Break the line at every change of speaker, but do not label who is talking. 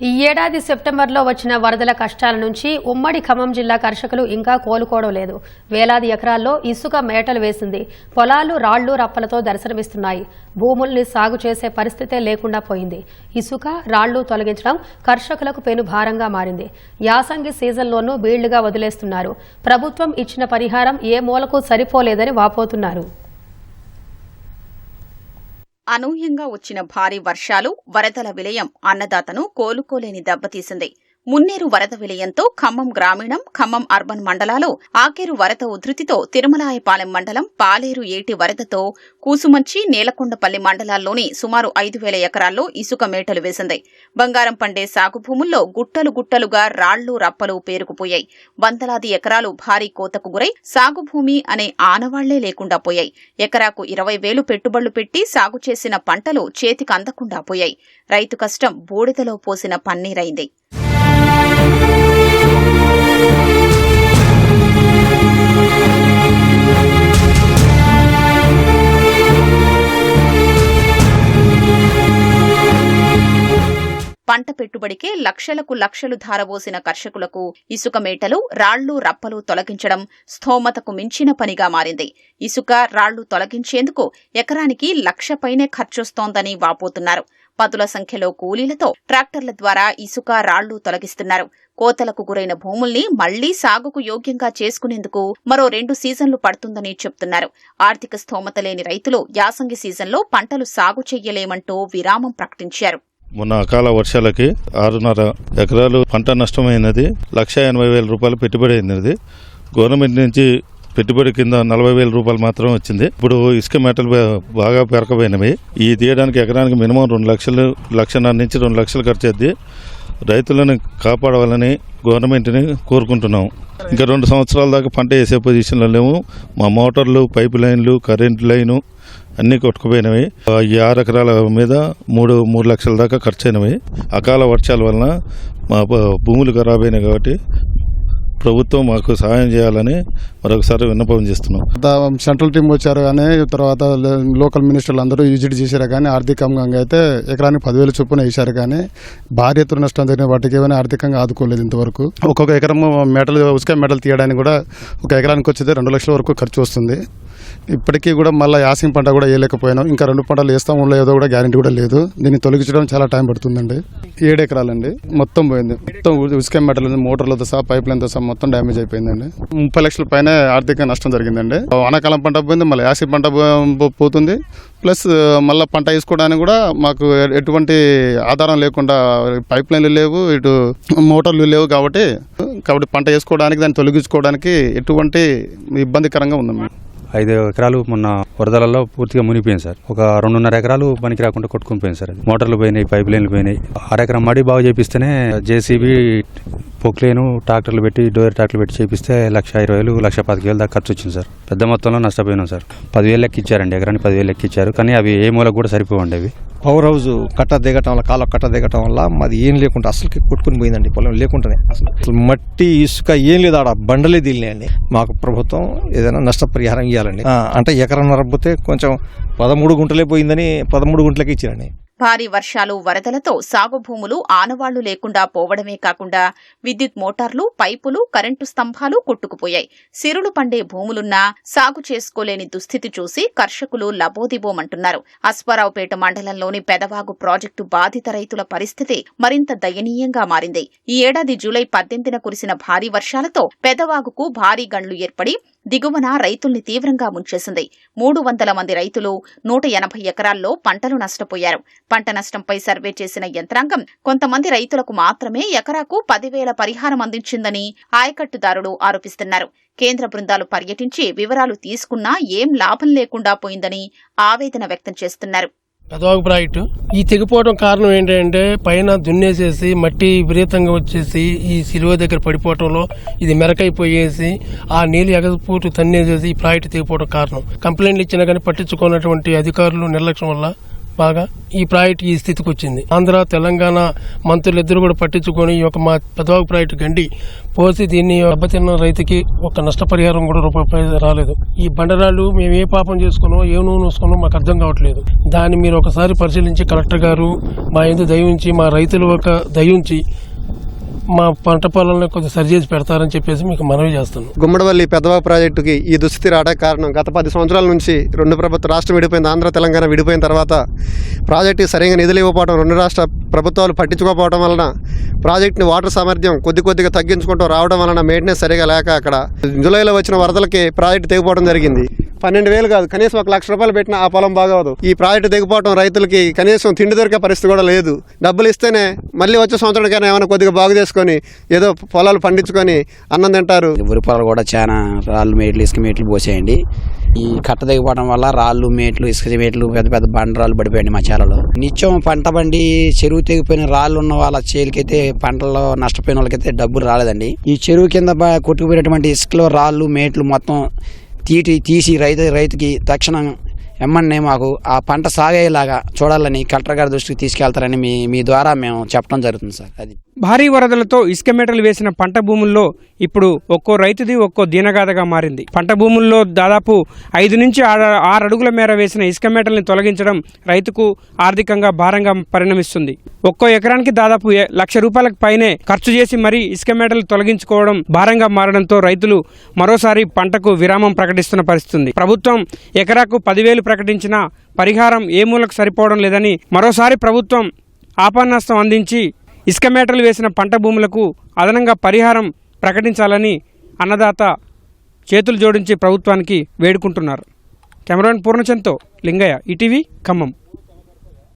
ఈ ఏడాది సెప్టెంబర్లో వచ్చిన వరదల కష్టాల నుంచి ఉమ్మడి ఖమ్మం జిల్లా కర్షకులు ఇంకా కోలుకోవడం లేదు. వేలాది ఎకరాల్లో ఇసుక మేటలు వేసింది. పొలాలు రాళ్ళు రప్పలతో దర్శనమిస్తున్నాయి. భూముల్ని సాగు చేసే పరిస్థితే లేకుండా పోయింది. ఇసుక రాళ్ళు తొలగించడం కర్షకులకు పెను భారంగా మారింది. యాసంగి సీజన్లోనూ బీళ్ళుగా వదిలేస్తున్నారు. ప్రభుత్వం ఇచ్చిన పరిహారం ఏ మూలకు సరిపోలేదని వాపోతున్నారు.
అనూహ్యంగా వచ్చిన భారీ వర్షాలు వరదల విలయం అన్నదాతను కోలుకోలేని దెబ్బతీసింది. మున్నేరు వరద విలయంతో ఖమ్మం గ్రామీణం ఖమ్మం అర్బన్ మండలాలు ఆకేరు వరద ఉధృతితో తిరుమలాయపాలెం మండలం పాలేరు ఏటి వరదతో కూసుమంచి నేలకొండపల్లి మండలాల్లోని సుమారు ఐదు వేల ఎకరాల్లో ఇసుక మేటలు వేసింది. బంగారం పండే సాగు భూముల్లో గుట్టలు గుట్టలుగా రాళ్ళు రప్పలు పేరుకుపోయాయి. వందలాది ఎకరాలు భారీ కోతకు గురై సాగు భూమి అనే ఆనవాళ్ళే లేకుండా పోయాయి. ఎకరాకు ఇరవై వేలు పెట్టుబడులు పెట్టి సాగు చేసిన పంటలు చేతికి అందకుండా పోయాయి. రైతు కష్టం బూడిదలో పోసిన పన్నీరైంది. పంట పెట్టుబడికే లక్షలకు లక్షలు ధారబోసిన కర్షకులకు ఇసుక మేటలు రాళ్ళు రప్పలు తొలగించడం స్థోమతకు మించిన పనిగా మారింది. ఇసుక రాళ్ళు తొలగించేందుకు ఎకరానికి లక్ష పైనే ఖర్చొస్తోందని వాపోతున్నారు. పదుల సంఖ్యలో కూలీలతో ట్రాక్టర్ల ద్వారా ఇసుక రాళ్ళు తొలగిస్తున్నారు. కోతలకు గురైన భూముల్ని మళ్ళీ సాగుకు యోగ్యంగా చేసుకునేందుకు మరో రెండు సీజన్లు పడుతుందని చెప్తున్నారు. ఆర్థిక స్థోమత లేని రైతులు యాసంగి సీజన్లో పంటలు సాగు చెయ్యలేమంటూ విరామం ప్రకటించారు.
మొన్న అకాల వర్షాలకి ఆరున్నర ఎకరాలు పంట నష్టమైనది. లక్ష ఎనభై వేల రూపాయలు పెట్టుబడి అయినది. గవర్నమెంట్ నుంచి పెట్టుబడి కింద నలభై వేల రూపాయలు మాత్రం వచ్చింది. ఇప్పుడు ఇసుక మెటలు బాగా పెరకపోయినవి ఈ తీయడానికి ఎకరానికి మినిమం రెండు లక్షలు లక్షన్నర నుంచి రెండు లక్షలు ఖర్చు అయింది రైతులను కాపాడవాలని గవర్నమెంట్ని కోరుకుంటున్నాం. ఇంకా రెండు సంవత్సరాల దాకా పంట వేసే పొజిషన్లో లేము. మా మోటార్లు పైప్ లైన్లు కరెంట్ లైను అన్నీ కొట్టుకుపోయినవి. ఈ ఆరు ఎకరాల మీద మూడు మూడు లక్షల దాకా ఖర్చు అయినవి అకాల వర్షాల వలన మా భూములు ఖరాబ్ అయినాయి కాబట్టి ప్రభుత్వం మాకు సహాయం చేయాలని మరొకసారి విన్నపం చేస్తున్నాం.
సెంట్రల్ టీం వచ్చారు కానీ తర్వాత లోకల్ మినిస్టర్లు అందరూ విజిట్ చేశారు కానీ ఆర్థికంగా అయితే ఎకరానికి పదివేలు చొప్పున వేశారు కానీ భారీ ఎత్తున నష్టం జరిగిన వాటికి ఏమైనా ఆర్థికంగా ఆదుకోలేదు ఇంతవరకు. ఒక్కొక్క ఎకరం మెటల్ ఉసుక మెటల్ తీయడానికి కూడా ఒక ఎకరానికి వచ్చేది రెండు లక్షల వరకు ఖర్చు వస్తుంది. ఇప్పటికీ కూడా మళ్ళీ యాసింగ్ పంట కూడా వేయలేకపోయినాం. ఇంకా రెండు పంటలు వేస్తాం లేదో కూడా గ్యారంటీ కూడా లేదు. దీన్ని తొలగించడం చాలా టైం పడుతుందండి. ఏడు ఎకరాలండి. మొత్తం పోయింది. మొత్తం ఉసుక మెటల్ మోటార్లతో సహా పైప్ లైన్తో సహా మొత్తం డ్యామేజ్ అయిపోయిందండి. ముప్పై లక్షల పైన ఆర్థిక నష్టం జరిగిందండి. వానాకాలం పంట పోయింది మళ్ళీ యాసింగ్ పంట పో- పోతుంది. ప్లస్ మళ్ళీ పంట వేసుకోవడానికి కూడా మాకు ఎటువంటి ఆధారం లేకుండా పైప్ లైన్లు లేవు ఇటు మోటార్లు లేవు కాబట్టి కాబట్టి పంట వేసుకోవడానికి దాన్ని తొలగించుకోవడానికి ఎటువంటి ఇబ్బందికరంగా ఉంది మేము
ఐదు ఎకరాలు మొన్న వరదలలో పూర్తిగా మునిగిపోయింది సార్. ఒక రెండున్నర ఎకరాలు పనికి రాకుండా కొట్టుకుని పోయింది సార్ మోటార్లు పోయినాయి పైప్ లైన్లు పోయినాయి. అరెకరం మడి బాగు చేపిస్తేనే జేసీబీ పొక్లేను ట్రాక్టర్లు పెట్టి డోర్ ట్రాక్టర్లు పెట్టి చేపిస్తే లక్ష ఇరవై వేలు లక్ష పదికి వేలు దాకా ఖర్చు వచ్చింది సార్. పెద్ద మొత్తంలో నష్టపోయినాం సార్. పదివేలు లెక్క ఇచ్చారండి ఎకరానికి పదివేలు లెక్క ఇచ్చారు కానీ అవి ఏ మూలకు కూడా సరిపోవండి అవి.
పవర్ హౌస్ కట్ట దిగటం వల్ల కాలం కట్ట దిగటం వల్ల మాది ఏం లేకుండా అసలుకి కొట్టుకుని పోయిందండి పొలం లేకుండానే. అసలు అసలు మట్టి ఇసుక ఏం లేదు ఆడ బండలే దిగినాయండి మాకు ప్రభుత్వం ఏదైనా నష్టపరిహారం ఇవ్వాలండి అంటే ఎకరం నరబోతే కొంచెం పదమూడు గుంటలే పోయిందని పదమూడు గుంటలకి ఇచ్చారండి.
భారీ వర్షాలు వరదలతో సాగు భూములు ఆనవాళ్ళు లేకుండా పోవడమే కాకుండా విద్యుత్ మోటార్లు పైపులు కరెంటు స్తంభాలు కొట్టుకుపోయాయి. సిరులు పండే భూములున్నా సాగు చేసుకోలేని దుస్థితి చూసి కర్షకులు లబోదిబోమంటున్నారు. అశ్వారావుపేట మండలంలోని పెదవాగు ప్రాజెక్టు బాధిత రైతుల పరిస్థితి మరింత దయనీయంగా మారింది. ఈ ఏడాది జూలై పద్దెనిమిదిన కురిసిన భారీ వర్షాలతో పెదవాగుకు భారీ గండ్లు ఏర్పడి దిగువన రైతుల్ని తీవ్రంగా ముంచేసింది. మూడు వందల మంది రైతులు నూట ఎనభై ఎకరాల్లో పంటలు నష్టపోయారు. పంట నష్టంపై సర్వే చేసిన యంత్రాంగం కొంతమంది రైతులకు మాత్రమే ఎకరాకు పదివేల పరిహారం అందించిందని ఆయకట్టుదారులు ఆరోపిస్తున్నారు. కేంద్ర బృందాలు పర్యటించి వివరాలు తీసుకున్నా ఏం లాభం లేకుండా పోయిందని ఆవేదన వ్యక్తం చేస్తున్నారు.
పెదవాగు ప్రాజెక్టు ఈ తెగిపోవడం కారణం ఏంటంటే పైన దున్నేసేసి మట్టి విపరీతంగా వచ్చేసి ఈ సిలువ దగ్గర పడిపోవటంలో ఇది మెరకైపోయేసి ఆ నీళ్ళు ఎగసిపోటు తన్నేసేసి ఈ ప్రాజెక్టు తెగిపోవడం కారణం. కంప్లైంట్లు ఇచ్చినా కానీ పట్టించుకున్నటువంటి అధికారులు నిర్లక్ష్యం వల్ల బాగా ఈ ప్రాజెక్ట్ ఈ స్థితికి వచ్చింది. ఆంధ్ర తెలంగాణ మంత్రులు ఇద్దరు కూడా పట్టించుకొని ఈ యొక్క మా పెదవాగు ప్రాజెక్టు గండి పోసి దీన్ని దెబ్బతిన్న రైతుకి ఒక నష్టపరిహారం కూడా రూపాయి రాలేదు. ఈ బండరాళ్ళు మేము ఏ పాపం చేసుకున్నాం ఏ నూనె వేసుకున్నాం మాకు అర్థం కావట్లేదు. దాన్ని మీరు ఒకసారి పరిశీలించి కలెక్టర్ గారు మా ఎందు దయించి మా రైతులు ఒక దయించి మా పంట పొలాలను సరి చేసి పెడతారని చెప్పేసి మీకు మనవి చేస్తున్నాం.
గుమ్మడవల్లి పెద్దవా ప్రాజెక్టుకి ఈ దుస్థితి రావడానికి కారణం గత పది సంవత్సరాల నుంచి రెండు ప్రభుత్వ రాష్ట్రం విడిపోయింది ఆంధ్ర తెలంగాణ విడిపోయిన తర్వాత ప్రాజెక్టుకి సరిగా నిధులు ఇవ్వకపోవడం రెండు రాష్ట్ర ప్రభుత్వాలు పట్టించుకోకపోవడం వలన ప్రాజెక్టుని వాటర్ సామర్థ్యం కొద్ది కొద్దిగా తగ్గించుకుంటూ రావడం వలన మెయింటెనెన్స్ సరిగా లేక అక్కడ జూలైలో వచ్చిన వరదలకి ప్రాజెక్టు తెగిపోవడం జరిగింది. పన్నెండు వేలు కాదు కనీసం ఒక లక్ష రూపాయలు పెట్టిన ఆ పొలం బాగోదు ఈ ప్రాజెక్టు దిగిపోవడం రైతులకి కనీసం తిండి దొరికే పరిస్థితి కూడా లేదు. డబ్బులు ఇస్తేనే మళ్ళీ వచ్చే సంవత్సరానికైనా ఏమైనా కొద్దిగా బాగు చేసుకొని ఏదో పొలాలు పండించుకొని అన్నం తింటారు.
వరి పొలాలు కూడా చాలా రాళ్ళు మేట్లు ఇసుక మేట్లు పోసేయండి. ఈ కట్ట దిగిపోవడం వల్ల రాళ్ళు మేట్లు ఇసుక మేట్లు పెద్ద పెద్ద బండరాళ్ళు పడిపోయాయండి మా చేలలో నిత్యం పంట బండి చెరువు తెగిపోయిన రాళ్ళు ఉన్న వాళ్ళ చేలికైతే పంటల్లో నష్టపోయిన వాళ్ళకైతే డబ్బులు రాలేదండి. ఈ చెరువు కింద కొట్టుకుపోయినటువంటి ఇసుకలో రాళ్ళు మేట్లు మొత్తం తీటి తీసి రైతు రైతుకి తక్షణం ఎమ్మన్నే మాకు ఆ పంట సాగేలాగా చూడాలని కలెక్టర్ గారి దృష్టికి తీసుకెళ్తారని మీ మీ ద్వారా మేము చెప్పడం జరుగుతుంది సార్. అది
భారీ వరదలతో ఇసుక మేటలు వేసిన పంట భూముల్లో ఇప్పుడు ఒక్కో రైతుది ఒక్కో దీనగాథగా మారింది. పంట భూముల్లో దాదాపు ఐదు నుంచి ఆరు అడుగుల మేర వేసిన ఇసుక మేటల్ని తొలగించడం రైతుకు ఆర్థికంగా భారంగా పరిణమిస్తుంది. ఒక్కో ఎకరానికి దాదాపు లక్ష రూపాయలకు పైనే ఖర్చు చేసి మరీ ఇసుక మేటలు తొలగించుకోవడం భారంగా మారడంతో రైతులు మరోసారి పంటకు విరామం ప్రకటిస్తున్న పరిస్థితుంది. ప్రభుత్వం ఎకరాకు పదివేలు ప్రకటించిన పరిహారం ఏ మూలకు సరిపోవడం లేదని మరోసారి ప్రభుత్వం ఆపన్నస్తం అందించి ఇసుక మేటలు వేసిన పంట భూములకు అదనంగా పరిహారం ప్రకటించాలని అన్నదాత చేతులు జోడించి ప్రభుత్వానికి వేడుకుంటున్నారు. కెమెరాన్ పూర్ణచంద్తో లింగయ్య ఈటీవీ ఖమ్మం.